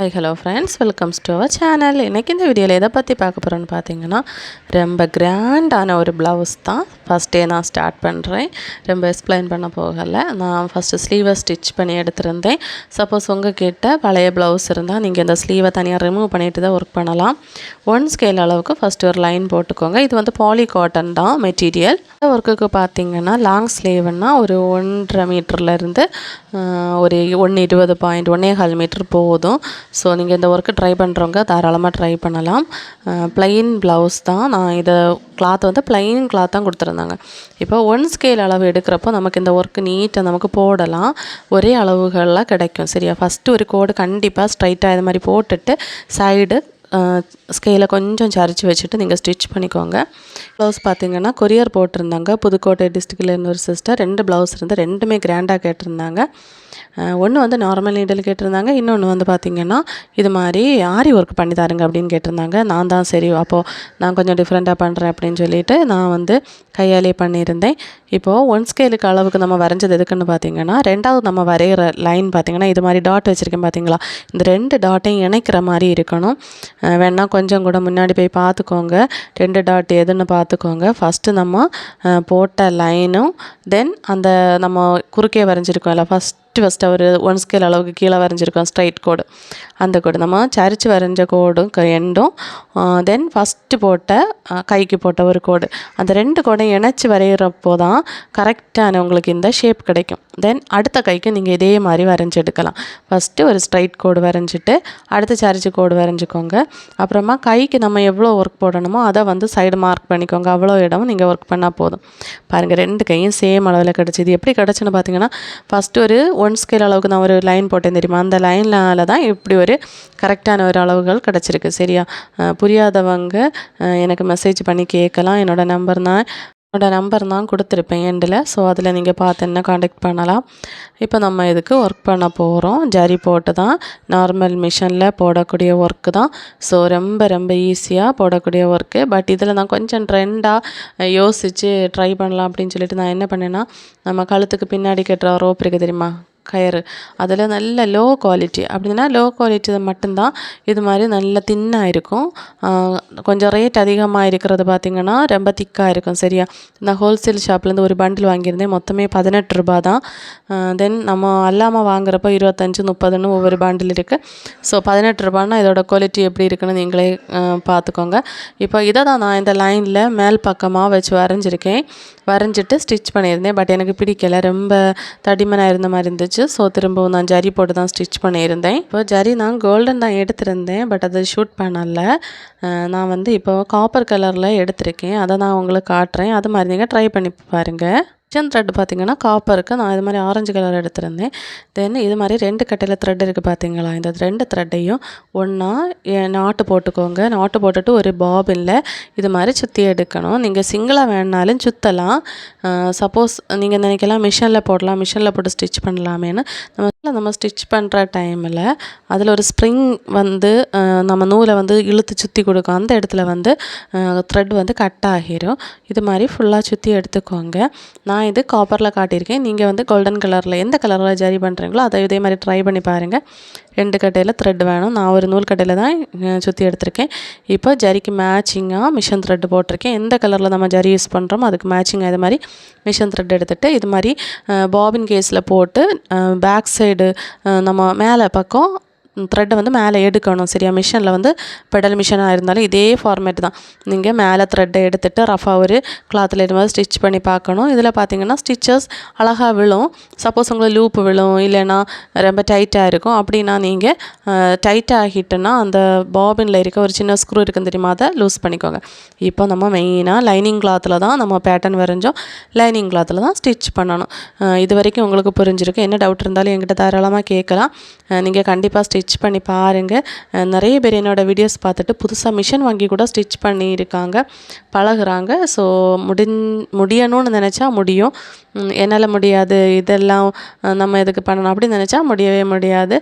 Hi hello friends welcomes to our channel இன்றைக்கி இந்த வீடியோவில் எதை பற்றி பார்க்க போகிறோன்னு பார்த்தீங்கன்னா ரொம்ப கிராண்டான ஒரு ப்ளவுஸ் தான். ஃபஸ்ட்டே நான் ஸ்டார்ட் பண்ணுறேன் ரொம்ப எக்ஸ்பிளைன் பண்ண போகலை. நான் ஃபஸ்ட்டு ஸ்லீவை ஸ்டிச் பண்ணி எடுத்திருந்தேன். சப்போஸ் உங்கள் கிட்ட பழைய ப்ளவுஸ் இருந்தால் நீங்கள் இந்த ஸ்லீவை தனியாக ரிமூவ் பண்ணிட்டு தான் ஒர்க் பண்ணலாம். ஒன் ஸ்கேல் அளவுக்கு ஃபஸ்ட்டு ஒரு லைன் போட்டுக்கோங்க. இது வந்து பாலி காட்டன் தான் மெட்டீரியல் இந்த ஒர்க்குக்கு பார்த்தீங்கன்னா லாங் ஸ்லீவ்னால் ஒரு ஒன்றரை மீட்டர்லேருந்து ஒரு ஒன்று இருபது பாயிண்ட் ஒன்றே கால் மீட்டர் போதும். ஸோ நீங்கள் இந்த ஒர்க்கு ட்ரை பண்ணுறவங்க தாராளமாக ட்ரை பண்ணலாம். ப்ளைன் ப்ளவுஸ் தான். நான் இதை கிளாத் வந்து ப்ளைன் கிளாத் தான் கொடுத்துருந்தாங்க. இப்போ ஒன் ஸ்கேல் அளவு எடுக்கிறப்போ நமக்கு இந்த ஒர்க்கு நீட்டாக நமக்கு போடலாம். ஒரே அளவுகளில் கிடைக்கும் சரியா? ஃபஸ்ட்டு ஒரு கோடு கண்டிப்பாக ஸ்ட்ரைட்டாக இது மாதிரி போட்டுட்டு சைடு ஸ்கேலை கொஞ்சம் சரிச்சு வச்சுட்டு நீங்கள் ஸ்டிச் பண்ணிக்கோங்க. ப்ளவுஸ் பார்த்தீங்கன்னா கொரியர் போட்டிருந்தாங்க. புதுக்கோட்டை டிஸ்ட்ரிக்டில் இன்னொரு ஒரு சிஸ்டர் ரெண்டு ப்ளவுஸ் இருந்து ரெண்டுமே கிராண்டாக கேட்டிருந்தாங்க. ஒன்று வந்து நார்மல் நீடல் கேட்டிருந்தாங்க இன்னொன்று வந்து பார்த்திங்கன்னா இது மாதிரி ஆரி ஒர்க் பண்ணி தாருங்க அப்படின்னு கேட்டிருந்தாங்க. நான் தான் சரி அப்போது நான் கொஞ்சம் டிஃப்ரெண்ட்டாக பண்ணுறேன் அப்படின்னு சொல்லிட்டு நான் வந்து கையாலே பண்ணியிருந்தேன். இப்போது ஒன் ஸ்கேலுக்கு அளவுக்கு நம்ம வரைஞ்சது எதுக்குன்னு பார்த்தீங்கன்னா ரெண்டாவது நம்ம வரைகிற லைன் பார்த்திங்கன்னா இது மாதிரி டாட் வச்சுருக்கேன் பார்த்தீங்களா இந்த ரெண்டு டாட்டையும் இணைக்கிற மாதிரி இருக்கணும். வேணால் கொஞ்சம் கூட முன்னாடி போய் பார்த்துக்கோங்க ரெண்டு டாட் எதுன்னு பார்த்துக்கோங்க ஃபஸ்ட்டு நம்ம போட்ட லைனும் தென் அந்த நம்ம குறுக்கே வரைஞ்சிருக்கோம்ல ஃபஸ்ட் ஃபஸ்ட்டு ஃபஸ்ட்டு ஒரு ஒன் ஸ்கேல் அளவுக்கு கீழே வரைஞ்சிருக்கோம் ஸ்ட்ரைட் கோடு அந்த கோடு நம்ம சரிச்சு வரைஞ்ச கோடும் எண்டும் தென் ஃபஸ்ட்டு போட்ட கைக்கு போட்ட ஒரு கோடு அந்த ரெண்டு கோடையும் இணைச்சி வரைகிறப்போ தான் கரெக்டான உங்களுக்கு இந்த ஷேப் கிடைக்கும். தென் அடுத்த கைக்கு நீங்கள் இதே மாதிரி வரைஞ்சி எடுக்கலாம். ஃபஸ்ட்டு ஒரு ஸ்ட்ரைட் கோடு வரைஞ்சிட்டு அடுத்து சரிச்சு கோடு வரைஞ்சிக்கோங்க. அப்புறமா கைக்கு நம்ம எவ்வளோ ஒர்க் போடணுமோ அதை வந்து சைடு மார்க் பண்ணிக்கோங்க. அவ்வளோ இடமும் நீங்கள் ஒர்க் பண்ணால் போதும். பாருங்கள் ரெண்டு கையும் சேம் அளவில் கிடச்சிது. எப்படி கிடச்சுன்னு பார்த்தீங்கன்னா ஃபஸ்ட்டு ஒரு ஒன் ஸ்கேல் அளவுக்கு நான் ஒரு லைன் போட்டேன் தெரியுமா? அந்த லைனால் தான் இப்படி ஒரு கரெக்டான ஒரு அளவுகள் கிடச்சிருக்கு. சரியா? புரியாதவங்க எனக்கு மெசேஜ் பண்ணி கேட்கலாம். என்னோடய நம்பர் தான் என்னோடய நம்பர் தான் கொடுத்துருப்பேன் எண்டில் ஸோ அதில் நீங்கள் பார்த்து என்ன காண்டாக்ட் பண்ணலாம். இப்போ நம்ம இதுக்கு ஒர்க் பண்ண போகிறோம் ஜரி போட்டு தான். நார்மல் மிஷினில் போடக்கூடிய ஒர்க்கு தான். ஸோ ரொம்ப ரொம்ப ஈஸியாக போடக்கூடிய ஒர்க்கு பட் இதில் நான் கொஞ்சம் ட்ரெண்டாக யோசித்து ட்ரை பண்ணலாம் அப்படின்னு சொல்லிட்டு நான் என்ன பண்ணேன்னா நம்ம கழுத்துக்கு பின்னாடி கட்டுற ரோப் இருக்குது தெரியுமா? கயிறு. அதில் நல்ல லோ குவாலிட்டி அப்படின்னா லோ குவாலிட்டி மட்டும்தான். இது மாதிரி நல்ல தின்னாக இருக்கும். கொஞ்சம் ரேட் அதிகமாக இருக்கிறது பார்த்திங்கன்னா ரொம்ப திக்காக இருக்கும். சரியா? நான் ஹோல்சேல் ஷாப்லேருந்து ஒரு பண்டில் வாங்கியிருந்தேன். மொத்தமே பதினெட்டு ரூபா தான். தென் நம்ம அல்லாமல் வாங்குறப்போ இருபத்தஞ்சி முப்பதுன்னு ஒவ்வொரு பாண்டில் இருக்குது ஸோ பதினெட்டு ரூபான்னா இதோட குவாலிட்டி எப்படி இருக்குன்னு நீங்களே பார்த்துக்கோங்க. இப்போ இதை தான் நான் இந்த லைனில் மேல் பக்கமாக வச்சு வரைஞ்சிருக்கேன். வரைஞ்சிட்டு ஸ்டிச் பண்ணியிருந்தேன். பட் எனக்கு பிடிக்கலை. ரொம்ப தடிமனாக இருந்த மாதிரி இருந்துச்சு. இருந்துச்சு ஸோ திரும்பவும் நான் ஜரி போட்டு தான் ஸ்டிச் பண்ணியிருந்தேன். இப்போ ஜரி நான் கோல்டன் தான் எடுத்திருந்தேன் பட் அதை ஷூட் பண்ணலை. நான் வந்து இப்போ காப்பர் கலரில் எடுத்திருக்கேன். அதை நான் உங்களுக்கு காட்டுறேன். அது மாதிரி நீங்கள் ட்ரை பண்ணி பாருங்கள் கிச்சன் த்ரெட் பார்த்திங்கன்னா காப்பருக்கு நான் இது மாதிரி ஆரஞ்சு கலர் எடுத்திருந்தேன். தென் இது மாதிரி ரெண்டு கட்டையில் த்ரெட் இருக்குது பார்த்தீங்களா இந்த ரெண்டு த்ரெட்டையும் ஒன்றா நாட்டு போட்டுக்கோங்க. நாட்டு போட்டுட்டு ஒரு பாபினில் இது மாதிரி சுற்றி எடுக்கணும். நீங்கள் சிங்கிளாக வேணாலும் சுற்றலாம் சப்போஸ் நீங்கள் நினைக்கலாம் மிஷினில் போடலாம். மிஷினில் போட்டு ஸ்டிச் பண்ணலாமேன்னு. நம்ம நம்ம ஸ்டிச் பண்ணுற டைமில் அதில் ஒரு ஸ்ப்ரிங் வந்து நம்ம நூலை வந்து இழுத்து சுற்றி கொடுக்கும். அந்த இடத்துல வந்து த்ரெட் வந்து கட் ஆகிரும். இது மாதிரி ஃபுல்லாக சுற்றி எடுத்துக்கோங்க. நான் நான் இது காப்பரில் காட்டியிருக்கேன். நீங்கள் வந்து கோல்டன் கலரில் எந்த கலரில் ஜரி பண்ணுறீங்களோ அதை இதே மாதிரி ட்ரை பண்ணி பாருங்கள் ரெண்டு கட்டையில் த்ரெட் வேணும். நான் ஒரு நூல் கட்டையில் தான் சுற்றி எடுத்திருக்கேன். இப்போ ஜரிக்கு மேட்சிங்காக மிஷின் த்ரெட் போட்டிருக்கேன். எந்த கலரில் நம்ம ஜரி யூஸ் பண்ணுறோமோ அதுக்கு மேட்சிங்காக இது மாதிரி மிஷின் த்ரெட் எடுத்துகிட்டு இது மாதிரி பாபின் கேஸில் போட்டு பேக் சைடு நம்ம மேலே பக்கம் த்ரெட்டை வந்து மேலே எடுக்கணும். சரியா? மிஷினில் வந்து பெடல் மிஷினாக இருந்தாலும் இதே ஃபார்மேட் தான். நீங்கள் மேலே த்ரெட்டை எடுத்துகிட்டு ரஃபாக ஒரு கிளாத்தில் இது மாதிரி ஸ்டிச் பண்ணி பார்க்கணும். இதில் பார்த்தீங்கன்னா ஸ்டிச்சஸ் அழகாக விழும். சப்போஸ் உங்களுக்கு லூப் விழும் இல்லைன்னா ரொம்ப டைட்டாக இருக்கும். அப்படின்னா நீங்கள் டைட் ஆகிட்டுன்னா அந்த பாபினில் இருக்க ஒரு சின்ன ஸ்க்ரூ இருக்குன்னு தெரியுமா? அதை லூஸ் பண்ணிக்கோங்க. இப்போ நம்ம மெயினாக லைனிங் கிளாத்தில் தான் நம்ம பேட்டர்ன் வரைஞ்சோம். லைனிங் கிளாத்தில் தான் ஸ்டிச் பண்ணணும். இது வரைக்கும் உங்களுக்கு புரிஞ்சிருக்கு என்ன டவுட் இருந்தாலும் என்கிட்ட தாராளமாக கேட்கலாம். நீங்கள் கண்டிப்பாக ஸ்டிச் ஸ்டிச் பண்ணி பாருங்கள் நிறைய பேர் என்னோடய வீடியோஸ் பார்த்துட்டு புதுசாக மிஷின் வாங்கி கூட ஸ்டிச் பண்ணியிருக்காங்க. பழகுறாங்க. ஸோ முடின் முடியணும்னு நினச்சா முடியும். என்னால் முடியாது. இதெல்லாம் நம்ம எதுக்கு பண்ணணும் அப்படின்னு நினச்சா முடியவே முடியாது.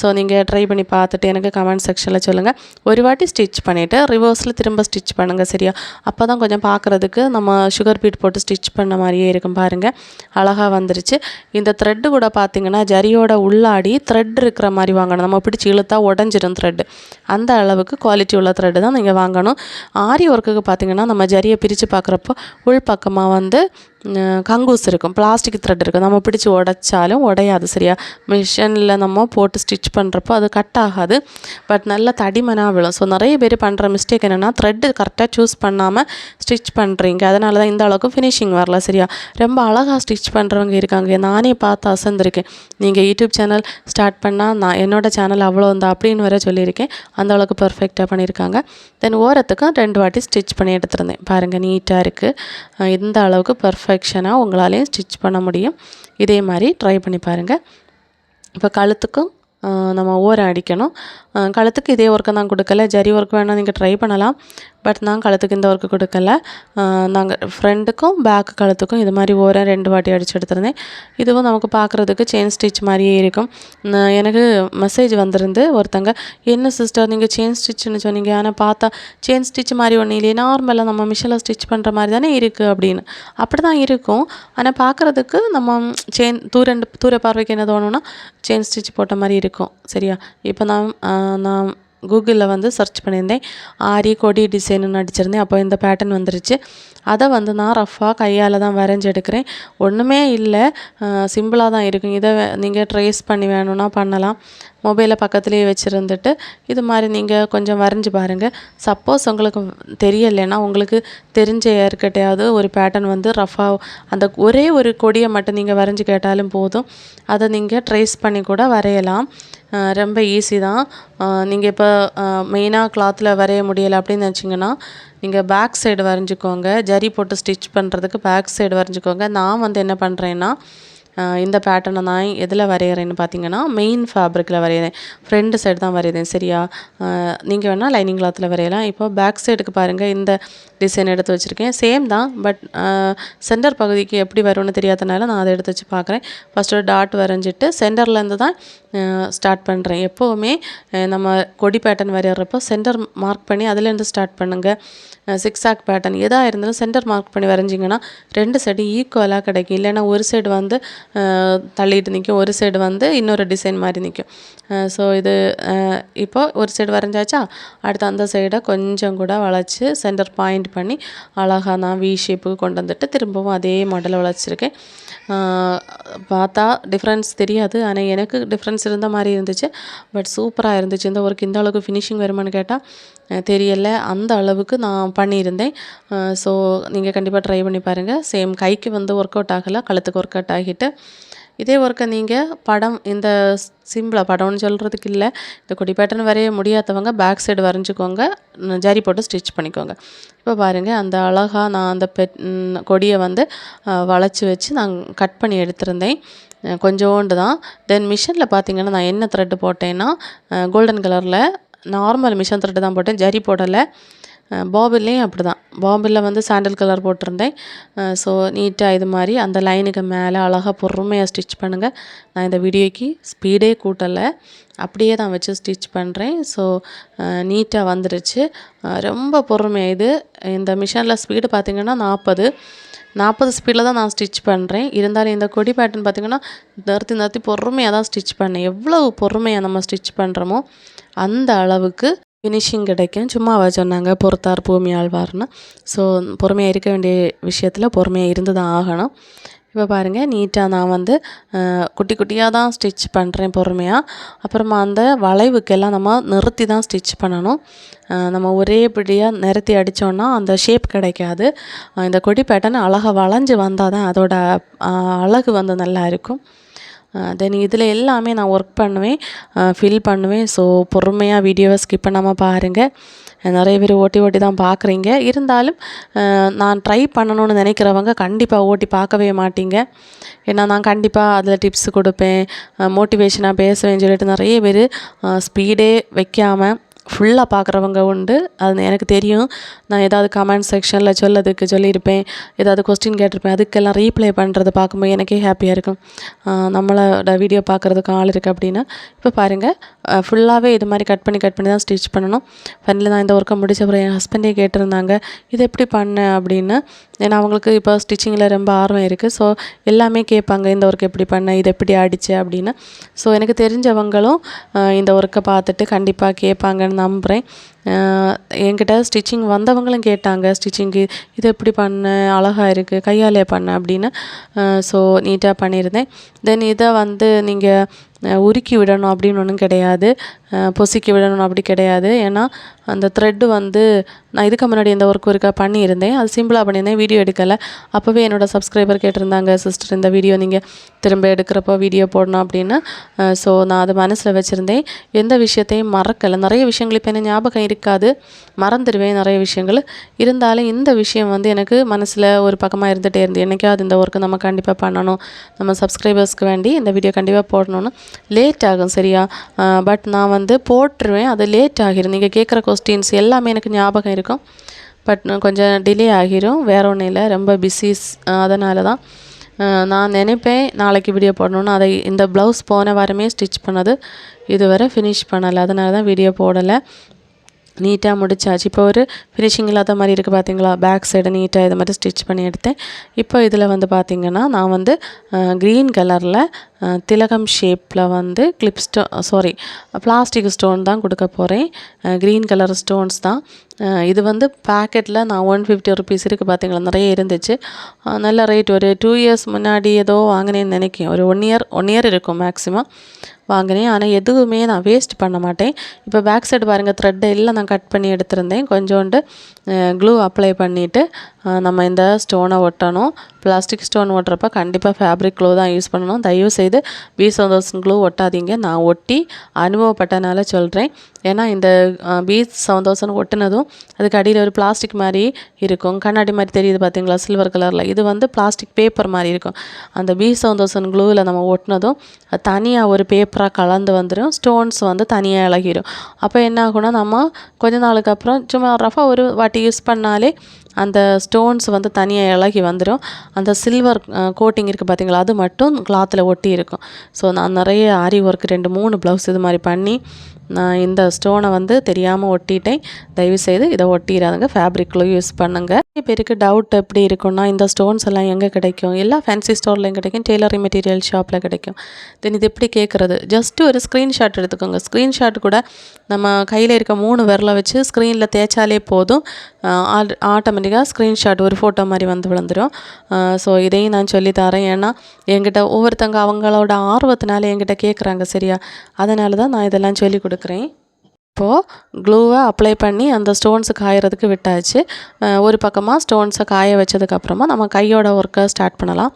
ஸோ நீங்கள் ட்ரை பண்ணி பார்த்துட்டு எனக்கு கமெண்ட் செக்ஷனில் சொல்லுங்கள் ஒரு வாட்டி ஸ்டிச் பண்ணிவிட்டு ரிவர்ஸில் திரும்ப ஸ்டிச் பண்ணுங்கள் சரியா? அப்போ தான் கொஞ்சம் பார்க்குறதுக்கு நம்ம சுகர் பீட் போட்டு ஸ்டிச் பண்ண மாதிரியே இருக்கும் பாருங்கள் அழகாக வந்துருச்சு. இந்த த்ரெட்டு கூட பார்த்திங்கன்னா ஜரியோட உள்ளாடி த்ரெட் இருக்கிற மாதிரி வாங்கணும். நம்ம பிடிச்சி இழுத்தா உடஞ்சிரும் த்ரெட்டு அந்த அளவுக்கு குவாலிட்டி உள்ள த்ரெட்டு தான் நீங்கள் வாங்கணும். ஆரி ஒர்க்குக்கு பார்த்தீங்கன்னா நம்ம ஜரியை பிரித்து பார்க்குறப்போ உள் பக்கமாக வந்து கங்கூஸ் இருக்கும் பிளாஸ்டிக் த்ரெட் இருக்கும் நம்ம பிடிச்சி உடைச்சாலும் உடையாது சரியா மிஷினில் நம்ம போட்டு ஸ்டிச் பண்ணுறப்போ அது கட் ஆகாது பட் நல்ல தடிமனாக விழும் ஸோ நிறைய பேர் பண்ணுற மிஸ்டேக் என்னென்னா த்ரெட்டு கரெக்டாக சூஸ் பண்ணாமல் ஸ்டிச் பண்ணுறீங்க அதனால தான் இந்த அளவுக்கு ஃபினிஷிங் வரல சரியா ரொம்ப அழகாக ஸ்டிச் பண்ணுறவங்க இருக்காங்க நானே பார்த்து அசந்திருக்கேன் நீங்கள் யூடியூப் சேனல் ஸ்டார்ட் பண்ணால் நான் என்னோட சேனல் அவ்வளோ தான் அப்படின்னு வர சொல்லியிருக்கேன் அந்த அளவுக்கு பர்ஃபெக்டாக பண்ணியிருக்காங்க தென் ஓரத்துக்கும் ரெண்டு வாட்டி ஸ்டிச் பண்ணி எடுத்துருந்தேன் பாருங்கள் நீட்டாக இருக்குது இந்த அளவுக்கு பர்ஃபெக்ஷனாக உங்களாலேயும் ஸ்டிச் பண்ண முடியும். இதே மாதிரி ட்ரை பண்ணி பாருங்கள் இப்போ கழுத்துக்கும் நம்ம ஓரம் அடிக்கணும். கழுத்துக்கு இதே ஒர்க்கை நான் கொடுக்கல. ஜரி ஒர்க் வேணால் நீங்கள் ட்ரை பண்ணலாம். பட் நான் கழுத்துக்கு இந்த ஒர்க்கு கொடுக்கல. நாங்கள் ஃப்ரண்ட்டுக்கும் பேக் கழுத்துக்கும் இது மாதிரி ஓரம் ரெண்டு வாட்டி அடித்து எடுத்திருந்தேன். இதுவும் நமக்கு பார்க்குறதுக்கு செயின் ஸ்டிச் மாதிரியே இருக்கும். எனக்கு மெசேஜ் வந்திருந்து ஒருத்தங்க என்ன சிஸ்டர் நீங்கள் செயின் ஸ்டிச்னு சொன்னீங்க. ஆனால் பார்த்தா செயின் ஸ்டிச் மாதிரி ஒன்றும் இல்லையே. நார்மலாக நம்ம மிஷினில் ஸ்டிச் பண்ணுற மாதிரி தானே இருக்குது அப்படின்னு. அப்படி தான் இருக்கும். ஆனால் பார்க்குறதுக்கு நம்ம செயின் தூரண்டு தூர பார்வைக்கு என்ன தோணும்னா செயின் ஸ்டிச் போட்ட மாதிரி இருக்கும். சரியா? இப்போ நான் நான் கூகுளில் வந்து சர்ச் பண்ணியிருந்தேன். ஆரி கொடி டிசைனுன்னு அடிச்சிருந்தேன் அப்போ இந்த பேட்டர்ன் வந்துருச்சு. அதை வந்து நான் ரஃப்பாக கையால் தான் வரைஞ்சி எடுக்கிறேன். ஒன்றுமே இல்லை. சிம்பிளாக தான் இருக்கும். இதை நீங்கள் ட்ரேஸ் பண்ணி வேணும்னா பண்ணலாம். மொபைலை பக்கத்துலேயே வச்சுருந்துட்டு இது மாதிரி நீங்கள் கொஞ்சம் வரைஞ்சி பாருங்கள் சப்போஸ் உங்களுக்கு தெரியலைன்னா உங்களுக்கு தெரிஞ்ச யாருக்கிட்டையாவது ஒரு பேட்டர்ன் வந்து ரஃபாக அந்த ஒரே ஒரு கொடியை மட்டும் நீங்கள் வரைஞ்சி கேட்டாலும் போதும். அதை நீங்கள் ட்ரேஸ் பண்ணி கூட வரையலாம். ரொம்ப ஈஸி தான். நீங்கள் இப்போ மெயினாக கிளாத்தில் வரைய முடியலை அப்படின்னு நினச்சிங்கன்னா நீங்கள் பேக் சைடு வரைஞ்சிக்கோங்க. ஜரி போட்டு ஸ்டிச் பண்ணுறதுக்கு பேக் சைடு வரைஞ்சிக்கோங்க. நான் வந்து என்ன பண்ணுறேன்னா இந்த பேட்டர்னை நான் எதில் வரைகிறேன்னு பார்த்தீங்கன்னா மெயின் ஃபேப்ரிக்கில் வரைகிறேன் ஃப்ரண்ட் சைடு தான் வரைகிறேன் சரியா? நீங்கள் வேணால் லைனிங் கிளாத்தில் வரையலாம். இப்போ பேக் சைடுக்கு பாருங்கள் இந்த டிசைன் எடுத்து வச்சுருக்கேன். சேம் தான் பட் சென்டர் பகுதிக்கு எப்படி வரும்னு தெரியாதனால நான் அதை எடுத்து வச்சு பார்க்குறேன் ஃபஸ்ட்டு டாட் வரைஞ்சிட்டு சென்டர்லேருந்து தான் ஸ்டார்ட் பண்ணுறேன் எப்போவுமே நம்ம கொடி பேட்டர்ன் வரைகிறப்போ சென்டர் மார்க் பண்ணி அதுலேருந்து ஸ்டார்ட் பண்ணுங்கள் சிக்ஸாக் பேட்டர்ன் எதாக இருந்தாலும் சென்டர் மார்க் பண்ணி வரைஞ்சிங்கன்னா ரெண்டு சைடு ஈக்குவலாக கிடைக்கும். இல்லைன்னா ஒரு சைடு வந்து தள்ளிட்டு நிற்கும் ஒரு சைடு வந்து இன்னொரு டிசைன் மாதிரி நிற்கும் ஸோ இது இப்போது இப்போ ஒரு சைடு வரைஞ்சாச்சா அடுத்து அந்த சைடை கொஞ்சம் கூட வளைச்சி சென்டர் பாயிண்ட் பண்ணி அழகாக நான் வி ஷேப்புக்கு கொண்டு வந்துட்டு திரும்பவும் அதே மாடலை வளைச்சிருக்கேன் பார்த்தா டிஃப்ரென்ஸ் தெரியாது ஆனால் எனக்கு டிஃப்ரென்ஸ் இருந்த மாதிரி இருந்துச்சு பட் சூப்பராக இருந்துச்சு இந்த ஒர்க் இந்த அளவுக்கு ஃபினிஷிங் வருமான்னு கேட்டால் தெரியலை அந்த அளவுக்கு நான் பண்ணியிருந்தேன் ஸோ நீங்கள் கண்டிப்பாக ட்ரை பண்ணி பாருங்கள் சேம் கைக்கு வந்து ஒர்க் அவுட் ஆகலை கழுத்துக்கு ஒர்க் அவுட் ஆகிட்டு இதே ஒர்க்கை நீங்கள் படம் இந்த சிம்பிளாக படம்னு சொல்கிறதுக்கு இல்லை. இந்த கொடி பேட்டர்ன் வரைய முடியாதவங்க பேக் சைடு வரைஞ்சிக்கோங்க. ஜரி போட்டு ஸ்டிச் பண்ணிக்கோங்க. இப்போ பாருங்கள் அந்த அழகாக நான் அந்த பெட் கொடியை வந்து வளைச்சி வச்சு நான் கட் பண்ணி எடுத்திருந்தேன். கொஞ்சோண்டு தான். தென் மிஷினில் பார்த்தீங்கன்னா நான் என்ன த்ரெட்டு போட்டேன்னா கோல்டன் கலரில் நார்மல் மிஷின் த்ரெட்டு தான் போட்டேன். ஜரி போடலை. பாபிள்லேயும் அப்படி தான் பாபிளில் வந்து சாண்டல் கலர் போட்டிருந்தேன். ஸோ நீட்டாக இது மாதிரி அந்த லைனுக்கு மேலே அழகாக பொறுமையாக ஸ்டிச் பண்ணுங்கள் நான் இந்த வீடியோக்கு ஸ்பீடே கூட்டலை. அப்படியே தான் வச்சு ஸ்டிச் பண்ணுறேன் ஸோ நீட்டாக வந்துடுச்சு ரொம்ப பொறுமையாக இது. இந்த மிஷினில் ஸ்பீடு பார்த்திங்கன்னா நாற்பது நாற்பது ஸ்பீடில் தான் நான் ஸ்டிச் பண்ணுறேன் இருந்தாலும் இந்த கொடி பேட்டர்ன் பார்த்திங்கன்னா நிறுத்தி நிறுத்தி பொறுமையாக தான் ஸ்டிச் பண்ணேன். எவ்வளவு பொறுமையாக நம்ம ஸ்டிச் பண்ணுறோமோ அந்த அளவுக்கு ஃபினிஷிங் கிடைக்கும். சும்மாவா சொன்னாங்க பொறுத்தார் பூமி ஆழ்வார்னு. ஸோ பொறுமையாக இருக்க வேண்டிய விஷயத்தில் பொறுமையாக இருந்து தான் ஆகணும். இப்போ பாருங்கள் நீட்டாக நான் வந்து குட்டி குட்டியாக தான் ஸ்டிச் பண்ணுறேன் பொறுமையாக அப்புறமா அந்த வளைவுக்கெல்லாம் நம்ம நிறுத்தி தான் ஸ்டிச் பண்ணணும். நம்ம ஒரே பிடியாக நிறுத்தி அடித்தோன்னா அந்த ஷேப் கிடைக்காது. இந்த கொடி பேட்டர்ன் அழகாக வளைஞ்சு வந்தால் தான் அதோட அழகு வந்து நல்லா இருக்கும். தென் இதில் எல்லாமே நான் ஒர்க் பண்ணுவேன் ஃபில் பண்ணுவேன். ஸோ பொறுமையாக வீடியோவை ஸ்கிப் பண்ணாமல் பாருங்கள் நிறைய பேர் ஓட்டி ஓட்டி தான் பார்க்குறீங்க இருந்தாலும் நான் ட்ரை பண்ணணும்னு நினைக்கிறவங்க கண்டிப்பாக ஓட்டி பார்க்கவே மாட்டீங்க. ஏன்னா நான் கண்டிப்பாக அதில் டிப்ஸ் கொடுப்பேன் மோட்டிவேஷனாக பேசுவேன்னு சொல்லிட்டு நிறைய பேர் ஸ்பீடே வைக்காமல் ஃபுல்லாக பார்க்குறவங்க உண்டு. அது எனக்கு தெரியும். நான் ஏதாவது கமெண்ட் செக்ஷனில் சொல்லதுக்கு சொல்லியிருப்பேன். ஏதாவது கொஸ்டின் கேட்டிருப்பேன். அதுக்கெல்லாம் ரீப்ளை பண்ணுறது பார்க்கும்போது எனக்கே ஹாப்பியாக இருக்கும். நம்மளோட வீடியோ பார்க்குறதுக்கு ஆள் இருக்குது அப்படின்னா இப்போ பாருங்கள் ஃபுல்லாகவே இது மாதிரி கட் பண்ணி கட் பண்ணி தான் ஸ்டிச் பண்ணணும். ஃபைனலி நான் இந்த ஒர்க்கை முடிச்ச அப்புறம் என் ஹஸ்பண்டே கேட்டிருந்தாங்க இது எப்படி பண்ணேன் அப்படின்னு. ஏன்னா அவங்களுக்கு இப்போ ஸ்டிச்சிங்கில் ரொம்ப ஆர்வம் இருக்குது ஸோ எல்லாமே கேட்பாங்க இந்த ஒர்க் எப்படி பண்ண? இது எப்படி ஆடிச்சு அப்படின்னு. ஸோ எனக்கு தெரிஞ்சவங்களும் இந்த ஒர்க்கை பார்த்துட்டு கண்டிப்பாக கேட்பாங்கன்னு நம்புகிறேன் ஆஹ் என்கிட்ட ஸ்டிச்சிங் வந்தவங்களும் கேட்டாங்க ஸ்டிச்சிங்கு இது எப்படி பண்ண? அழகாக இருக்குது கையாலே பண்ண அப்படின்னு. ஸோ நீட்டாக பண்ணியிருந்தேன். தென் இதை வந்து நீங்கள் உருக்கி விடணும் அப்படின்னு ஒன்றும் கிடையாது. பொசுக்கி விடணும் அப்படி கிடையாது. ஏன்னா அந்த த்ரெட்டு வந்து நான் இதுக்கு முன்னாடி இந்த ஒர்க் ஒருக்கா பண்ணியிருந்தேன். அது சிம்பிளாக பண்ணியிருந்தேன். வீடியோ எடுக்கலை. அப்போவே என்னோடய சப்ஸ்கிரைபர் கேட்டிருந்தாங்க சிஸ்டர் இந்த வீடியோ நீங்கள் திரும்ப எடுக்கிறப்போ வீடியோ போடணும் அப்படின்னு. ஸோ நான் அதை மனசில் வச்சுருந்தேன். எந்த விஷயத்தையும் மறக்கலை. நிறைய விஷயங்கள் இப்போ என்ன ஞாபகம் இருக்குது மறந்துடுவேன் நிறைய விஷயங்கள். இருந்தாலும் இந்த விஷயம் வந்து எனக்கு மனசில் ஒரு பக்கமாக இருந்துகிட்டே இருந்து என்னைக்காவது இந்த ஒர்க்கு நம்ம கண்டிப்பாக பண்ணணும். நம்ம சப்ஸ்கிரைபர்ஸ்க்கு வேண்டி இந்த வீடியோ கண்டிப்பாக போடணும்னு லேட் ஆகும் சரியா? பட் நான் வந்து போட்டுருவேன். அது லேட் ஆகிரும். நீங்கள் கேட்குற கொஸ்டின்ஸ் எல்லாமே எனக்கு ஞாபகம் இருக்கும். பட் கொஞ்சம் டிலே ஆகிரும். வேற ஒன்றும் இல்லை. ரொம்ப பிஸிஸ் அதனால தான். நான் நினைப்பேன் நாளைக்கு வீடியோ போடணும்னு. அதை இந்த ப்ளவுஸ் போன வாரமே ஸ்டிச் பண்ணது. இதுவரை ஃபினிஷ் பண்ணலை. அதனால தான் வீடியோ போடலை. நீட்டாக முடிச்சாச்சு. இப்போ ஒரு ஃபினிஷிங் இல்லாத மாதிரி இருக்குது பார்த்தீங்களா பேக் சைடு நீட்டாக இது மாதிரி ஸ்டிச் பண்ணி எடுத்தேன். இப்போ இதில் வந்து பார்த்திங்கன்னா நான் வந்து க்ரீன் கலரில் திலகம் ஷேப்பில் வந்து கிளிப் ஸ்டோ சாரி பிளாஸ்டிக் ஸ்டோன் தான் கொடுக்க போகிறேன் க்ரீன் கலர் ஸ்டோன்ஸ் தான். இது வந்து பேக்கெட்டில் நான் ஒன் ஃபிஃப்டி ருபீஸ் இருக்குது பார்த்தீங்களா நிறைய இருந்துச்சு. நல்ல ரேட் ஒரு டூ இயர்ஸ் முன்னாடி ஏதோ வாங்கினேன்னு நினைக்கிறேன். ஒரு ஒன் இயர் ஒன் இயர் இருக்கும் மேக்ஸிமம் வாங்கினேன். ஆனால் எதுவுமே நான் வேஸ்ட் பண்ண மாட்டேன். இப்போ பேக் சைடு பாருங்கள் த்ரெட்டை எல்லாம் நான் கட் பண்ணி எடுத்திருந்தேன். கொஞ்சோண்டு க்ளூ அப்ளை பண்ணிவிட்டு நம்ம இந்த ஸ்டோனை ஒட்டணும். பிளாஸ்டிக் ஸ்டோன் ஒட்டுறப்ப கண்டிப்பாக ஃபேப்ரிக் க்ளூ தான் யூஸ் பண்ணணும். தயவு செய்து பி சவுந்தோசன் க்ளூ ஒட்டாதீங்க. நான் ஒட்டி அனுபவப்பட்டனால சொல்கிறேன் ஏன்னா இந்த பி சவுந்தோசன் ஒட்டினதும் அதுக்கு அடியில் ஒரு பிளாஸ்டிக் மாதிரி இருக்கும். கண்ணாடி மாதிரி தெரியுது பார்த்தீங்களா சில்வர் கலரில் இது வந்து பிளாஸ்டிக் பேப்பர் மாதிரி இருக்கும். அந்த பி சவுந்தோசன் க்ளூவில் நம்ம ஒட்டினதும் அது தனியாக ஒரு பேப்பராக கலந்து வந்துடும் ஸ்டோன்ஸ் வந்து தனியாக இழகிடும் அப்போ என்ன ஆகும்னா நம்ம கொஞ்ச நாளுக்கு அப்புறம் சும்மா ரஃபாக ஒரு வாட்டி யூஸ் பண்ணாலே அந்த ஸ்டோன்ஸ் வந்து தனியாக இலகி வந்துடும் அந்த சில்வர் கோட்டிங் இருக்குது பார்த்தீங்களா அது மட்டும் கிளாத்தில் ஒட்டி இருக்கும். ஸோ நான் நிறைய ஆரி ஒர்க் ரெண்டு மூணு ப்ளவுஸ் இது மாதிரி பண்ணி நான் இந்த ஸ்டோனை வந்து தெரியாமல் ஒட்டிட்டேன். தயவுசெய்து இதை ஒட்டிடாதுங்க. ஃபேப்ரிக்லையும் யூஸ் பண்ணுங்கள் நிறைய பேருக்கு டவுட் எப்படி இருக்கும்னா இந்த ஸ்டோன்ஸ் எல்லாம் எங்கே கிடைக்கும்? எல்லா ஃபேன்சி ஸ்டோர்லையும் கிடைக்கும். டெய்லரிங் மெட்டீரியல் ஷாப்பில் கிடைக்கும். தென் இது எப்படி கேட்குறது ஜஸ்ட்டு ஒரு ஸ்க்ரீன்ஷாட் எடுத்துக்கோங்க. ஸ்க்ரீன்ஷாட் கூட நம்ம கையில் இருக்க மூணு விரலை வச்சு ஸ்க்ரீனில் தேய்ச்சாலே போதும். ஆட்டோமேட்டிக்காக ஸ்க்ரீன்ஷாட் ஒரு ஃபோட்டோ மாதிரி வந்து விழுந்துடும் ஸோ இதையும் நான் சொல்லி தரேன். ஏன்னா என்கிட்ட ஒவ்வொருத்தங்க அவங்களோட ஆர்வத்தினால என்கிட்ட கேட்குறாங்க சரியா? அதனால தான் நான் இதெல்லாம் சொல்லி கொடுக்குறேன். இப்போது க்ளூவை அப்ளை பண்ணி அந்த ஸ்டோன்ஸு காயறதுக்கு விட்டாச்சு. ஒரு பக்கமாக ஸ்டோன்ஸை காய வச்சதுக்கப்புறமா நம்ம கையோட ஒர்க்கை ஸ்டார்ட் பண்ணலாம்.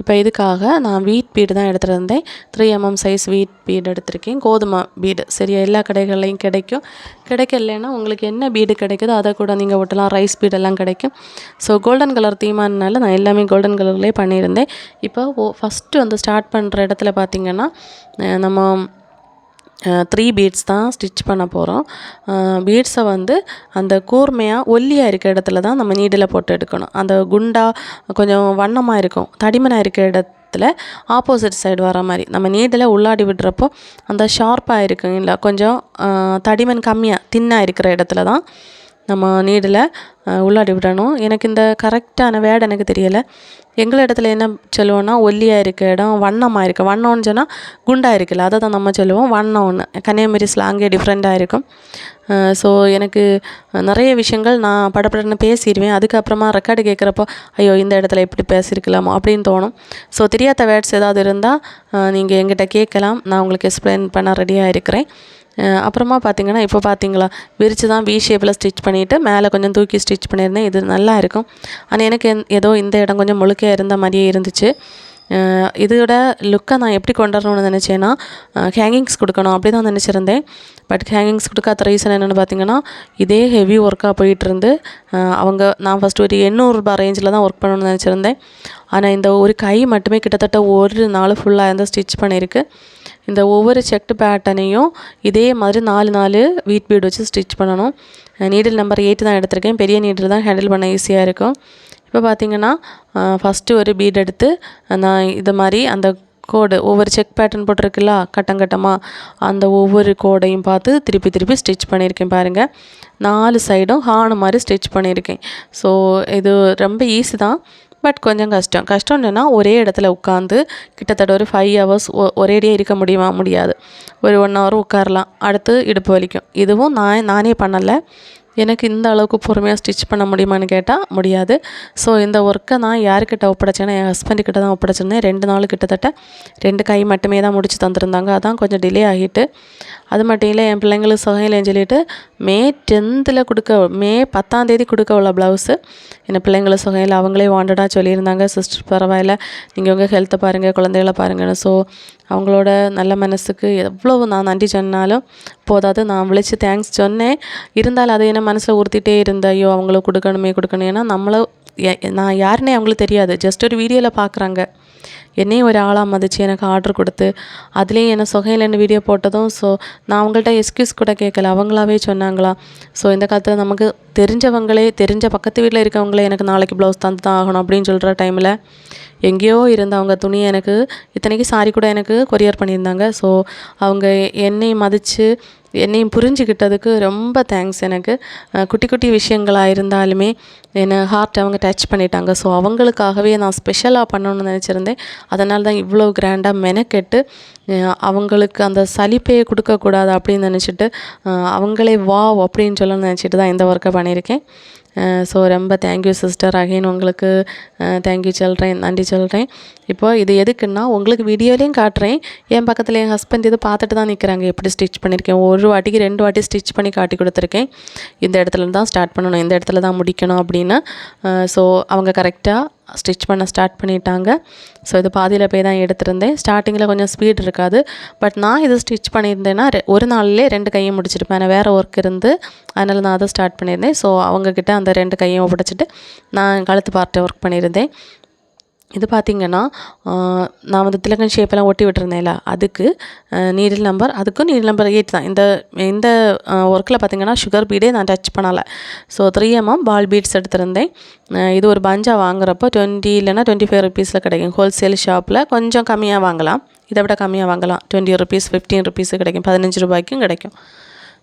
இப்போ இதுக்காக நான் வீட் பீடு தான் எடுத்துருந்தேன் three M M size wheat bead எடுத்திருக்கேன். கோதுமை பீடு சரியா எல்லா கடைகள்லையும் கிடைக்கும். கிடைக்கலன்னா உங்களுக்கு என்ன பீடு கிடைக்குதோ அதை கூட நீங்கள் ஒட்டலாம். ரைஸ் பீடெல்லாம் கிடைக்கும். ஸோ கோல்டன் கலர் தீமானால நான் எல்லாமே கோல்டன் கலர்லேயே பண்ணியிருந்தேன். இப்போ ஓ ஃபஸ்ட்டு வந்து ஸ்டார்ட் பண்ணுற இடத்துல பார்த்திங்கன்னா நம்ம த்ரீ பீட்ஸ் தான் ஸ்டிச் பண்ண போகிறோம் பீட்ஸை வந்து அந்த கூர்மையாக ஒல்லியாக இருக்க இடத்துல தான் நம்ம நீடில் போட்டு எடுக்கணும். அந்த குண்டாக கொஞ்சம் வண்ணமாக இருக்கும். தடிமனாக இருக்க இடத்துல ஆப்போசிட் சைடு வர மாதிரி. நம்ம நீடில் உள்ளாடி விடுறப்போ அந்த ஷார்ப்பாக இருக்குங்களா கொஞ்சம் தடிமன் கம்மியாக தின்னாக இருக்கிற இடத்துல தான் நம்ம நீடில் உள்ளாடி விடணும். எனக்கு இந்த கரெக்டான வேர்டு எனக்கு தெரியலை. எங்கள் இடத்துல என்ன சொல்லுவோம்னா ஒல்லியாக இருக்க இடம் வண்ணமாக இருக்குது வண்ணம்னு சொன்னால் குண்டாக இருக்குல்ல அதை தான் நம்ம சொல்லுவோம். வண்ணம்னு கன்னியாகுமரி ஸ்லாங்கே டிஃப்ரெண்ட்டாக இருக்கும். ஸோ எனக்கு நிறைய விஷயங்கள் நான் படப்படன்னு பேசிடுவேன். அதுக்கப்புறமா ரெக்கார்டு கேட்குறப்போ ஐயோ இந்த இடத்துல எப்படி பேசியிருக்கலாமோ அப்படின்னு தோணும். ஸோ தெரியாத வேர்ட்ஸ் ஏதாவது இருந்தால் நீங்கள் எங்கிட்ட கேட்கலாம். நான் உங்களுக்கு எக்ஸ்பிளைன் பண்ண ரெடியாக இருக்கிறேன். அப்புறமா பார்த்தீங்கன்னா இப்போ பார்த்தீங்களா விரித்து தான் வி ஷேப்பில் ஸ்டிச் பண்ணிவிட்டு மேலே கொஞ்சம் தூக்கி ஸ்டிச் பண்ணியிருந்தேன் இது நல்லா இருக்கும். ஆனால் எனக்கு எந்- ஏதோ இந்த இடம் கொஞ்சம் முழுக்கையாக இருந்த மாதிரியே இருந்துச்சு. இதோட லுக்கை நான் எப்படி கொண்டு வரணும்னு நினச்சேன்னா ஹேங்கிங்ஸ் கொடுக்கணும் அப்படி தான் நினச்சிருந்தேன். பட் ஹேங்கிங்ஸ் கொடுக்காத ரீசன் என்னென்னு பார்த்தீங்கன்னா இதே ஹெவி ஒர்க்காக போயிட்டு இருந்து அவங்க நான் ஃபஸ்ட்டு ஒரு எண்ணூறுரூபா ரேஞ்சில் தான் ஒர்க் பண்ணணும்னு நினச்சிருந்தேன். ஆனால் இந்த ஒரு கை மட்டுமே கிட்டத்தட்ட ஒரு நாள் ஃபுல்லாக இருந்து ஸ்டிச் பண்ணியிருக்கு இந்த ஒவ்வொரு செக்டு பேட்டனையும் இதே மாதிரி நாலு நாலு வீட் பீடு வச்சு ஸ்டிச் பண்ணணும். நீடில் நம்பர் எயிட் தான் எடுத்திருக்கேன். பெரிய நீடில் தான் ஹேண்டில் பண்ண ஈஸியாக இருக்கும். இப்போ பார்த்தீங்கன்னா ஃபஸ்ட்டு ஒரு பீட் எடுத்து நான் இது மாதிரி அந்த கோடு ஒவ்வொரு செக் பேட்டர்ன் போட்டிருக்குல்ல கட்டம் கட்டமாக அந்த ஒவ்வொரு கோடையும் பார்த்து திருப்பி திருப்பி ஸ்டிச் பண்ணியிருக்கேன் பாருங்கள் நாலு சைடும் ஹானு மாதிரி ஸ்டிச் பண்ணியிருக்கேன். ஸோ இது ரொம்ப ஈஸி தான். பட் கொஞ்சம் கஷ்டம். கஷ்டம் என்னென்னா ஒரே இடத்துல உட்காந்து கிட்டத்தட்ட ஒரு ஃபைவ் ஹவர்ஸ் ஒரேடியாக இருக்க முடியுமா? முடியாது. ஒரு ஒன் ஹவர் உட்காரலாம். அடுத்து இடுப்பு வலிக்கும். இதுவும் நான் நானே பண்ணலை. எனக்கு இந்த அளவுக்கு பொறுமையாக ஸ்டிச் பண்ண முடியுமான்னு கேட்டால் முடியாது. ஸோ இந்த ஒர்க்கை நான் யாருக்கிட்ட ஒப்படைச்சேன்னா என் ஹஸ்பண்ட் கிட்ட தான் ஒப்படைச்சிருந்தேன். ரெண்டு நாள் கிட்டத்தட்ட ரெண்டு கை மட்டுமே தான் முடிச்சு தந்துருந்தாங்க. அதான் கொஞ்சம் டிலே ஆகிட்டு. அது மட்டும் இல்லை என் பிள்ளைங்களுக்கு சுகையிலேன்னு சொல்லிட்டு மே டென்த்தில் கொடுக்க மே பத்தாந்தேதி கொடுக்க உள்ள ப்ளவுஸு என் பிள்ளைங்களை சுகையில் அவங்களே வாண்டடாக சொல்லியிருந்தாங்க. சிஸ்டர் பரவாயில்ல. நீங்கள் உங்கள் ஹெல்த்தை பாருங்கள் குழந்தைகளை பாருங்கன்னு. ஸோ அவங்களோட நல்ல மனசுக்கு எவ்வளவு நான் நன்றி சொன்னாலும் போதாது. நான் விழிச்சு தேங்க்ஸ் சொன்னேன். இருந்தாலும் அதை என்ன மனசில் உறுத்திட்டே இருந்தேன் ஐயோ அவங்களுக்கு கொடுக்கணுமே கொடுக்கணும் ஏன்னா நம்மளும் நான் யாருன்னே அவங்களுக்கு தெரியாது. ஜஸ்ட் ஒரு வீடியோவில் பார்க்குறாங்க என்னையும் ஒரு ஆளாக மதித்து எனக்கு ஆர்டர் கொடுத்து அதுலேயும் என்ன சுகையிலன்னு வீடியோ போட்டதும் ஸோ நான் அவங்கள்ட்ட எக்ஸ்கியூஸ் கூட கேட்கல அவங்களாவே சொன்னாங்களா ஸோ இந்த காலத்தில் நமக்கு தெரிஞ்சவங்களே தெரிஞ்ச பக்கத்து வீட்டில் இருக்கவங்களே எனக்கு நாளைக்கு ப்ளவுஸ் தந்து தான் ஆகணும் அப்படின்னு சொல்கிற டைமில் எங்கேயோ இருந்த அவங்க துணியை எனக்கு இத்தனைக்கு சாரி கூட எனக்கு கொரியர் பண்ணியிருந்தாங்க. ஸோ அவங்க என்னையும் மதித்து என்னையும் புரிஞ்சுக்கிட்டதுக்கு ரொம்ப தேங்க்ஸ் எனக்கு. குட்டி குட்டி விஷயங்களாக இருந்தாலுமே என்னை ஹார்ட் அவங்க டச் பண்ணிட்டாங்க. ஸோ அவங்களுக்காகவே நான் ஸ்பெஷலாக பண்ணணும்னு நினச்சிருந்தேன். அதனால தான் இவ்வளோ கிராண்டாக மெனக்கெட்டு அவங்களுக்கு அந்த சலிப்பையை கொடுக்கக்கூடாது அப்படின்னு நினச்சிட்டு அவங்களே வா அப்படின்னு சொல்ல நினச்சிட்டு தான் இந்த ஒர்க்கை பண்ணியிருக்கேன். ஸோ ரொம்ப தேங்க்யூ சிஸ்டர் அகைன். உங்களுக்கு தேங்க்யூ சொல்கிறேன் நன்றி சொல்கிறேன் இப்போ இது எதுக்குன்னா உங்களுக்கு வீடியோலையும் காட்டுறேன். என் பக்கத்தில் என் ஹஸ்பண்ட் இது பார்த்துட்டு தான் நிற்கிறாங்க எப்படி ஸ்டிச் பண்ணியிருக்கேன்? ஒரு வாட்டிக்கு ரெண்டு வாட்டி ஸ்டிச் பண்ணி காட்டி கொடுத்துருக்கேன். இந்த இடத்துல தான் ஸ்டார்ட் பண்ணணும் இந்த இடத்துல தான் முடிக்கணும் அப்படின்னு. ஸோ அவங்க கரெக்டாக ஸ்டிச் பண்ண ஸ்டார்ட் பண்ணிட்டாங்க. ஸோ இது பாதியில் போய் தான் எடுத்திருந்தேன். ஸ்டார்டிங்கில் கொஞ்சம் ஸ்பீட் இருக்காது. பட் நான் இது ஸ்டிச் பண்ணியிருந்தேன்னா ஒரு நாள்லேயே ரெண்டு கையும் முடிச்சிருப்பேன். ஏன்னா வேறு ஒர்க் இருந்து அதனால் நான் அதை ஸ்டார்ட் பண்ணியிருந்தேன். ஸோ அவங்கக்கிட்ட அந்த ரெண்டு கையும் ஒப்படைச்சிட்டு நான் கழுத்து பார்ட்டை ஒர்க் பண்ணியிருந்தேன். இது பார்த்திங்கன்னா நான் வந்து திலகன் ஷேப்பெல்லாம் ஒட்டி விட்டுருந்தேன்ல அதுக்கு நீடில் நம்பர் அதுக்கும் நீடில் நம்பர் எயிட் தான். இந்த இந்த ஒர்க்கில் பார்த்திங்கன்னா சுகர் பீடே நான் டச் பண்ணலை. So three M M ball beads எடுத்திருந்தேன். இது ஒரு பஞ்சாக வாங்குறப்போ டுவெண்ட்டி இல்லைனா டுவெண்ட்டி ஃபைவ் ருபீஸில் கிடைக்கும். ஹோல்சேல் ஷாப்பில் கொஞ்சம் கம்மியாக வாங்கலாம். இதை விட கம்மியாக வாங்கலாம். டுவெண்ட்டி ருபீஸ் ஃபிஃப்டீன் ருபீஸு கிடைக்கும். பதினஞ்சு ரூபாய்க்கும் கிடைக்கும்.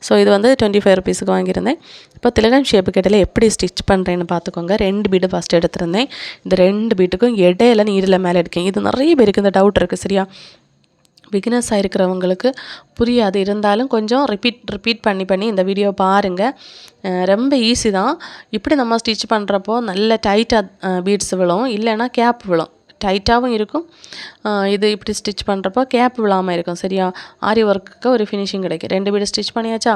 ஸோ இது வந்து டுவெண்ட்டி ஃபைவ் ருபீஸுக்கு வாங்கியிருந்தேன். இப்போ திலகன் ஷேப்பு கேட்டில் எப்படி ஸ்டிச் பண்ணுறேன்னு பார்த்துக்கோங்க. ரெண்டு பீடு ஃபஸ்ட் எடுத்திருந்தேன். இந்த ரெண்டு பீட்டுக்கும் இடையில நீரில் மேலே எடுக்கேன் இது நிறைய பேருக்கு இந்த டவுட் இருக்குது சரியா? பிகினர்ஸாக இருக்கிறவங்களுக்கு புரியாது. இருந்தாலும் கொஞ்சம் ரிப்பீட் ரிப்பீட் பண்ணி பண்ணி இந்த வீடியோ பாருங்கள் ரொம்ப ஈஸி தான். இப்படி நம்ம ஸ்டிச் பண்ணுறப்போ நல்ல டைட்டாக பீட்ஸ் விழும். இல்லைன்னா கேப் விழும். டைட்டாகவும் இருக்கும். இது இப்படி ஸ்டிச் பண்ணுறப்போ கேப் விழாமல் இருக்கும். சரியா? ஆரி ஒர்க்குக்கு ஒரு ஃபினிஷிங் கிடைக்கும். ரெண்டு வீடு ஸ்டிச் பண்ணியாச்சா?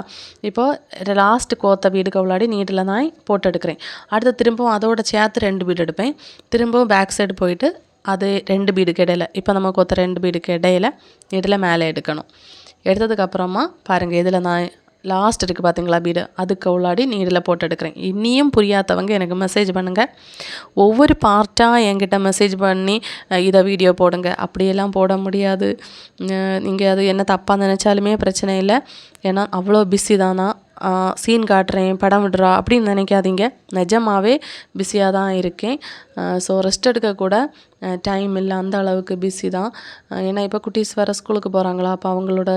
இப்போது லாஸ்ட் கோத்த வீடுக்கு உள்ளாடி நீட்டில் தான் போட்டு எடுக்கிறேன். அடுத்து திரும்பவும் அதோட சேர்த்து ரெண்டு வீடு எடுப்பேன். திரும்பவும் பேக் சைடு போயிட்டு அது ரெண்டு பீடுக்கு இடையில இப்போ நம்ம கொத்த ரெண்டு பீடுக்கு இடையில இடையில மேலே எடுக்கணும். எடுத்ததுக்கப்புறமா பாருங்கள் இதில் நான் லாஸ்ட் இருக்குது பார்த்தீங்களா பீடு அதுக்கு உள்ளாடி நீடில் போட்டு எடுக்கிறேன். இன்னியும் புரியாதவங்க எனக்கு மெசேஜ் பண்ணுங்கள் ஒவ்வொரு பார்ட்டாக என்கிட்ட மெசேஜ் பண்ணி இதை வீடியோ போடுங்க. அப்படியெல்லாம் போட முடியாது. நீங்கள் அது என்ன தப்பாக நினச்சாலுமே பிரச்சனை இல்லை. ஏன்னா அவ்வளோ பிஸி தானா? சீன் காட்டுறேன் படம் விடுறா அப்படின்னு நினைக்காதீங்க. நிஜமாகவே பிஸியாக தான் இருக்கேன். ஸோ ரெஸ்ட் எடுக்கக்கூட டைம் இல்லை அந்த அளவுக்கு பிஸி தான். ஏன்னா இப்போ குட்டீஸ் வேறு ஸ்கூலுக்கு போகிறாங்களா அப்போ அவங்களோட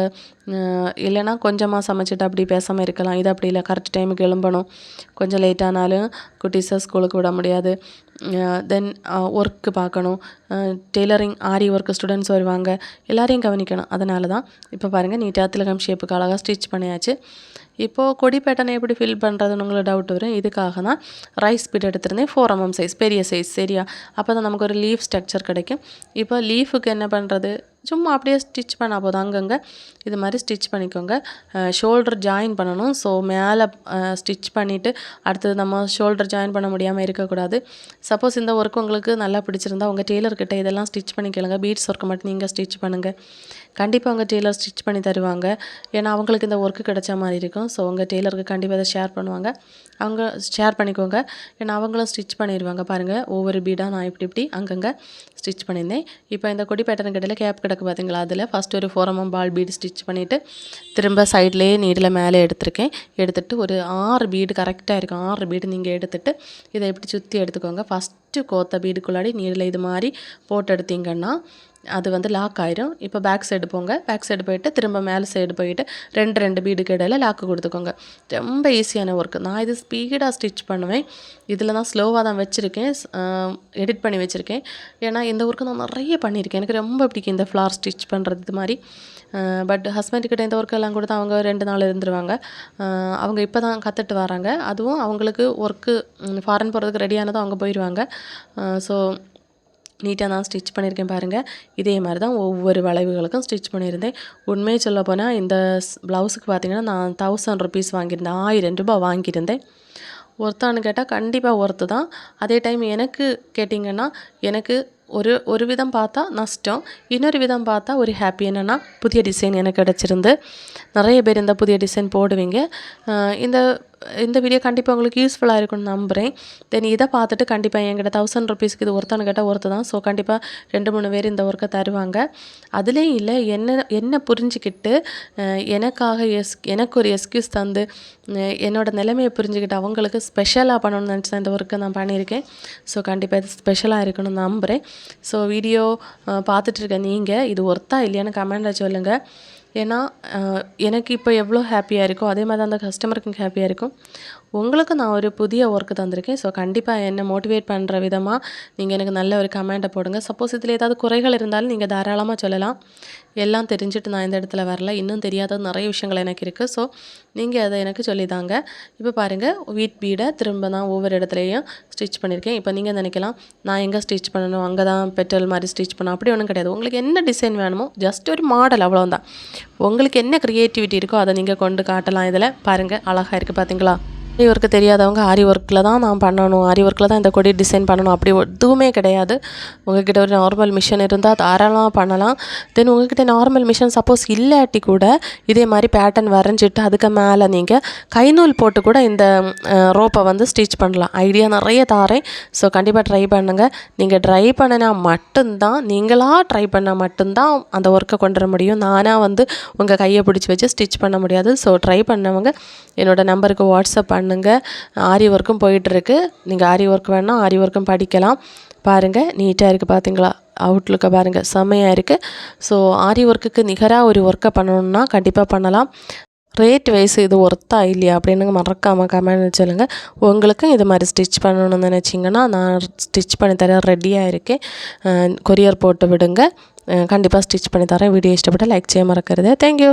இல்லைன்னா கொஞ்சமாக சமைச்சிட்டு அப்படி பேசாமல் இருக்கலாம். இது அப்படி இல்லை கரெக்ட் டைமுக்கு எழும்பணும். கொஞ்சம் லேட்டானாலும் குட்டீஸை ஸ்கூலுக்கு விட முடியாது. தென் ஒர்க்கு பார்க்கணும். டெய்லரிங் ஆரி ஒர்க்கு ஸ்டூடெண்ட்ஸ் வருவாங்க. எல்லாரையும் கவனிக்கணும். அதனால தான் இப்போ பாருங்கள் நீட்டாக திலகம் ஷேப்புக்கு அழகாக ஸ்டிச் பண்ணியாச்சு. இப்போது கொடி பேட்டனை எப்படி ஃபில் பண்ணுறதுன்னு உங்களுக்கு டவுட் வரும். இதுக்காக தான் ரைஸ் பீட் எடுத்துருந்தேன். ஃபோர் எம்எம் சைஸ் பெரிய சைஸ் சரியா? அப்போ தான் நமக்கு ஒரு லீஃப் ஸ்ட்ரக்சர் கிடைக்கும். இப்போ லீஃபுக்கு என்ன பண்ணுறது சும்மா அப்படியே ஸ்டிச் பண்ணால் போதும் அங்கங்கே இது மாதிரி ஸ்டிச் பண்ணிக்கோங்க. ஷோல்டர் ஜாயின் பண்ணணும். ஸோ மேலே ஸ்டிச் பண்ணிவிட்டு அடுத்தது நம்ம ஷோல்டர் ஜாயின் பண்ண முடியாமல் இருக்கக்கூடாது. சப்போஸ் இந்த ஒர்க் உங்களுக்கு நல்லா பிடிச்சிருந்தா உங்கள் டெய்லர்கிட்ட இதெல்லாம் ஸ்டிச் பண்ணி கேளுங்க. பீட்ஸ் ஒர்க்கு மட்டும் நீங்கள் ஸ்டிச் பண்ணுங்கள் கண்டிப்பாக உங்கள் டெய்லர் ஸ்டிச் பண்ணி தருவாங்க. ஏன்னா அவங்களுக்கு இந்த ஒர்க்கு கிடைச்ச மாதிரி இருக்கும். ஸோ உங்கள் டெய்லருக்கு கண்டிப்பாக இதை ஷேர் பண்ணுவாங்க. அவங்க ஷேர் பண்ணிக்கோங்க. ஏன்னா அவங்களும் ஸ்டிச் பண்ணிடுவாங்க பாருங்கள் ஒவ்வொரு பீடாக நான் இப்படி இப்படி அங்கங்கே ஸ்டிச் பண்ணியிருந்தேன். இப்போ இந்த கொடி பேட்டர்ன் கடையில் கேப் கிடக்கு பார்த்தீங்களா அதில் ஃபஸ்ட்டு ஒரு ஃபோரமும் பால் பீடு ஸ்டிச் பண்ணிவிட்டு திரும்ப சைட்லேயே நீடில் மேலே எடுத்திருக்கேன். எடுத்துகிட்டு ஒரு ஆறு பீடு கரெக்டாக இருக்கும் ஆறு பீடு நீங்கள் எடுத்துகிட்டு இதை எப்படி சுற்றி எடுத்துக்கோங்க. ஃபஸ்ட்டு கோத்த பீடுக்குள்ளாடி நீடில் இது மாதிரி போட்டு எடுத்தீங்கன்னா அது வந்து லாக் ஆயிரும். இப்போ பேக் சைடு போங்க. பேக் சைடு போயிட்டு திரும்ப மேலே சைடு போயிட்டு ரெண்டு ரெண்டு பீடுக்கு இடையில லாக்கு கொடுத்துக்கோங்க. ரொம்ப ஈஸியான ஒர்க்கு நான் இது ஸ்பீடாக ஸ்டிச் பண்ணுவேன். இதில் தான் ஸ்லோவாக தான் வச்சுருக்கேன். எடிட் பண்ணி வச்சுருக்கேன். ஏன்னா இந்த ஒர்க்கு நான் நிறைய பண்ணியிருக்கேன். எனக்கு ரொம்ப பிடிக்கும் இந்த ஃப்ளார் ஸ்டிச் பண்ணுறது இது மாதிரி. பட் ஹஸ்பண்ட்கிட்ட இந்த ஒர்க்கெல்லாம் கொடுத்து அவங்க ரெண்டு நாள் இருந்துருவாங்க. அவங்க இப்போ தான் கற்றுட்டு வராங்க. அதுவும் அவங்களுக்கு ஒர்க்கு ஃபாரின் போகிறதுக்கு ரெடியானதும் அவங்க போயிடுவாங்க ஸோ நீட்டாக தான் ஸ்டிச் பண்ணியிருக்கேன் பாருங்கள் இதே மாதிரி தான் ஒவ்வொரு வளைவுகளுக்கும் ஸ்டிச் பண்ணியிருந்தேன். உண்மையை சொல்ல போனால் இந்த ப்ளவுஸுக்கு பார்த்திங்கன்னா நான் தௌசண்ட் ருபீஸ் வாங்கியிருந்தேன். ஆயிரம் ரூபாய் வாங்கியிருந்தேன். ஒருத்தான்னு கேட்டால் கண்டிப்பாக ஒருத்து தான். அதே டைம் எனக்கு கேட்டிங்கன்னா எனக்கு ஒரு ஒரு விதம் பார்த்தா நஷ்டம். இன்னொரு விதம் பார்த்தா ஒரு ஹாப்பி என்னென்னா புதிய டிசைன் எனக்கு கிடச்சிருந்து. நிறைய பேர் இந்த புதிய டிசைன் போடுவீங்க. இந்த இந்த வீடியோ கண்டிப்பாக உங்களுக்கு யூஸ்ஃபுல்லாக இருக்கும்னு நம்புகிறேன் தென் இதை பார்த்துட்டு கண்டிப்பாக என்கிட்ட தௌசண்ட் ருபீஸ்க்கு இது ஒருத்தானு கேட்டால் ஒருத்து தான். ஸோ கண்டிப்பாக ரெண்டு மூணு பேர் இந்த ஒர்க்கை தருவாங்க. அதுலேயும் இல்லை என்ன என்ன புரிஞ்சுக்கிட்டு எனக்காக எஸ் எனக்கு ஒரு எஸ்கியூஸ் தந்து என்னோடய என்னோட நிலைமையை புரிஞ்சுக்கிட்டு அவங்களுக்கு ஸ்பெஷலாக பண்ணணும்னு நினச்சி தான் இந்த ஒர்க்கை நான் பண்ணியிருக்கேன். ஸோ கண்டிப்பாக இது ஸ்பெஷலாக இருக்கணும்னு நம்புகிறேன் ஸோ வீடியோ பார்த்துட்டு இருக்க நீங்கள் இது ஒர்த்தா இல்லையான்னு கமெண்டில் சொல்லுங்கள் ஏன்னா எனக்கு இப்போ எவ்வளோ ஹாப்பியாக இருக்கோ அதே மாதிரி அந்த கஸ்டமருக்கும் ஹாப்பியாக இருக்கும். உங்களுக்கு நான் ஒரு புதிய ஒர்க்கு தந்திருக்கேன். ஸோ கண்டிப்பாக என்னை மோட்டிவேட் பண்ணுற விதமாக நீங்கள் எனக்கு நல்ல ஒரு கமெண்ட்டை போடுங்க. சப்போஸ் இதில் ஏதாவது குறைகள் இருந்தாலும் நீங்கள் தாராளமாக சொல்லலாம். எல்லாம் தெரிஞ்சுட்டு நான் இந்த இடத்துல வரல. இன்னும் தெரியாத நிறைய விஷயங்கள் எனக்கு இருக்குது ஸோ நீங்கள் அதை எனக்கு சொல்லிதாங்க. இப்போ பாருங்கள் வீட் பீடை திரும்ப நான் ஒவ்வொரு இடத்துலையும் ஸ்டிச் பண்ணியிருக்கேன் இப்போ நீங்கள் நினைக்கலாம் நான் எங்கே ஸ்டிச் பண்ணணும்? அங்கே தான் பெட்ரோல் மாதிரி ஸ்டிச் பண்ணணும்? அப்படி ஒன்றும் கிடையாது. உங்களுக்கு என்ன டிசைன் வேணுமோ ஜஸ்ட் ஒரு மாடல் அவ்வளோதான் உங்களுக்கு என்ன க்ரியேட்டிவிட்டி இருக்கோ அதை நீங்கள் கொண்டு காட்டலாம். இதில் பாருங்கள் அழகாக இருக்குது பார்த்தீங்களா ஆரி ஒர்க்கு தெரியாதவங்க ஆரி ஒர்க்கில் தான் நான் பண்ணணும். ஆரி ஒர்க்கில் தான் இந்த கொடி டிசைன் பண்ணணும். அப்படி எதுவுமே கிடையாது. உங்ககிட்ட ஒரு நார்மல் மிஷின் இருந்தால் தாராளமாக பண்ணலாம். தென் உங்ககிட்ட நார்மல் மிஷின் சப்போஸ் இல்லாட்டி கூட இதே மாதிரி பேட்டர்ன் வரைஞ்சிட்டு அதுக்கு மேலே நீங்கள் கைநூல் போட்டு கூட இந்த ரோப்பை வந்து ஸ்டிச் பண்ணலாம். ஐடியா நிறைய தாரேன். ஸோ கண்டிப்பாக ட்ரை பண்ணுங்கள் நீங்கள் ட்ரை பண்ணினா மட்டும்தான் நீங்களாக ட்ரை பண்ணால் மட்டும்தான் அந்த ஒர்க்கை கொண்டு வர முடியும். நானாக வந்து உங்கள் கையை பிடிச்சி வச்சு ஸ்டிச் பண்ண முடியாது. ஸோ ட்ரை பண்ணவங்க என்னோடய நம்பருக்கு வாட்ஸ்அப் பண்ண பண்ணுங்கள் ஆரி ஒர்க்கும் போயிட்டுருக்கு. நீங்கள் ஆரி ஒர்க் வேணால் ஆரி ஒர்க்கும் படிக்கலாம். பாருங்கள் நீட்டாக இருக்குது பார்த்தீங்களா அவுட்லுக்கை பாருங்கள் செம்மையாக இருக்குது ஸோ ஆரி ஒர்க்குக்கு நிகராக ஒரு ஒர்க்கை பண்ணணுன்னா கண்டிப்பாக பண்ணலாம். ரேட் வைஸ் இது ஒர்த்தா இல்லையா அப்படின்னு மறக்காமல் கமெண்ட் சொல்லுங்கள் உங்களுக்கும் இது மாதிரி ஸ்டிச் பண்ணணும்னு நினச்சிங்கன்னா நான் ஸ்டிச் பண்ணி தரேன் ரெடியாக இருக்கேன். கொரியர் போட்டு விடுங்க. கண்டிப்பாக ஸ்டிச் பண்ணி தரேன். வீடியோ இஷ்டப்பட்டால் லைக் செய்ய மறக்கிறது. தேங்க்யூ